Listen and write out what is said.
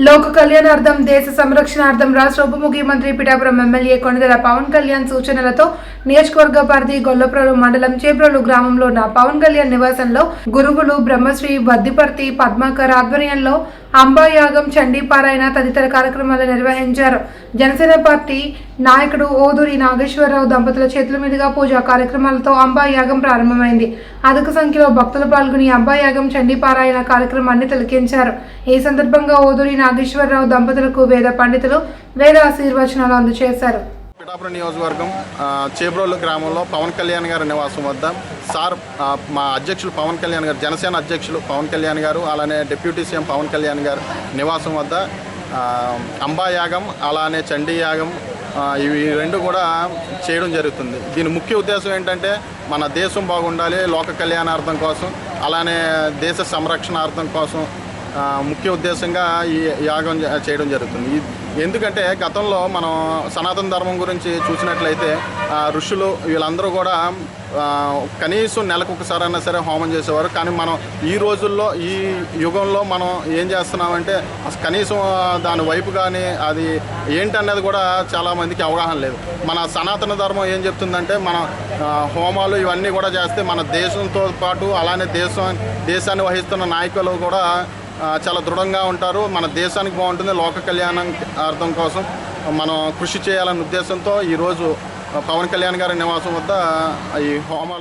లోక కళ్యాణార్థం దేశ సంరక్షణార్థం రాష్ట్ర ఉప ముఖ్యమంత్రి పిఠాపురం ఎమ్మెల్యే కొణిదెల పవన్ కళ్యాణ్ సూచనలతో నియోజకవర్గ పరిధి గొల్లప్రోలు మండలం చేబ్రోలు గ్రామంలో ఉన్న పవన్ కళ్యాణ్ నివాసంలో గురువులు బ్రహ్మశ్రీ వద్దిపర్తి పద్మాకర్ ఆధ్వర్యంలో అంబాయాగం చండీపారాయణ తదితర కార్యక్రమాలు నిర్వహించారు. జనసేన పార్టీ నాయకుడు ఓదూరి నాగేశ్వరరావు దంపతుల చేతుల మీదుగా పూజా కార్యక్రమాలతో అంబాయాగం ప్రారంభమైంది. అధిక సంఖ్యలో భక్తులు పాల్గొని అంబాయాగం చండీపారాయణ కార్యక్రమాన్ని తిలకించారు. ఈ సందర్భంగా ఓదూరి నాగేశ్వరరావు దంపతులకు వేద పండితులు వేద ఆశీర్వచనాలు అందజేశారు. పిఠాపురం నియోజకవర్గం చేబ్రోలు గ్రామంలో పవన్ కళ్యాణ్ గారి నివాసం వద్ద సార్ మా అధ్యక్షులు పవన్ కళ్యాణ్ గారు జనసేన అధ్యక్షులు పవన్ కళ్యాణ్ గారు అలానే డిప్యూటీ సీఎం పవన్ కళ్యాణ్ గారు నివాసం వద్ద అంబాయాగం అలానే చండీ యాగం ఇవి రెండు కూడా చేయడం జరుగుతుంది. దీని ముఖ్య ఉద్దేశం ఏంటంటే మన దేశం బాగుండాలి లోక కళ్యాణార్థం కోసం అలానే దేశ సంరక్షణార్థం కోసం ముఖ్య ఉద్దేశంగా ఈ యాగం చేయడం జరుగుతుంది. ఎందుకంటే గతంలో మనం సనాతన ధర్మం గురించి చూసినట్లయితే ఋషులు వీళ్ళందరూ కూడా కనీసం నెలకు ఒకసారైనా సరే హోమం చేసేవారు. కానీ మనం ఈ రోజుల్లో ఈ యుగంలో మనం ఏం చేస్తున్నామంటే కనీసం దాని వైపు కానీ అది ఏంటన్నది కూడా చాలామందికి అవగాహన లేదు. మన సనాతన ధర్మం ఏం చెప్తుందంటే మన హోమాలు ఇవన్నీ కూడా చేస్తే మన దేశంతో పాటు అలానే దేశం దేశాన్ని వహిస్తున్న నాయకులు కూడా చాలా దృఢంగా ఉంటారు. మన దేశానికి బాగుంటుంది. లోక కళ్యాణం అర్థం కోసం మనం కృషి చేయాలనే ఉద్దేశంతో ఈరోజు పవన్ కళ్యాణ్ గారి నివాసం వద్ద ఈ హోమాలు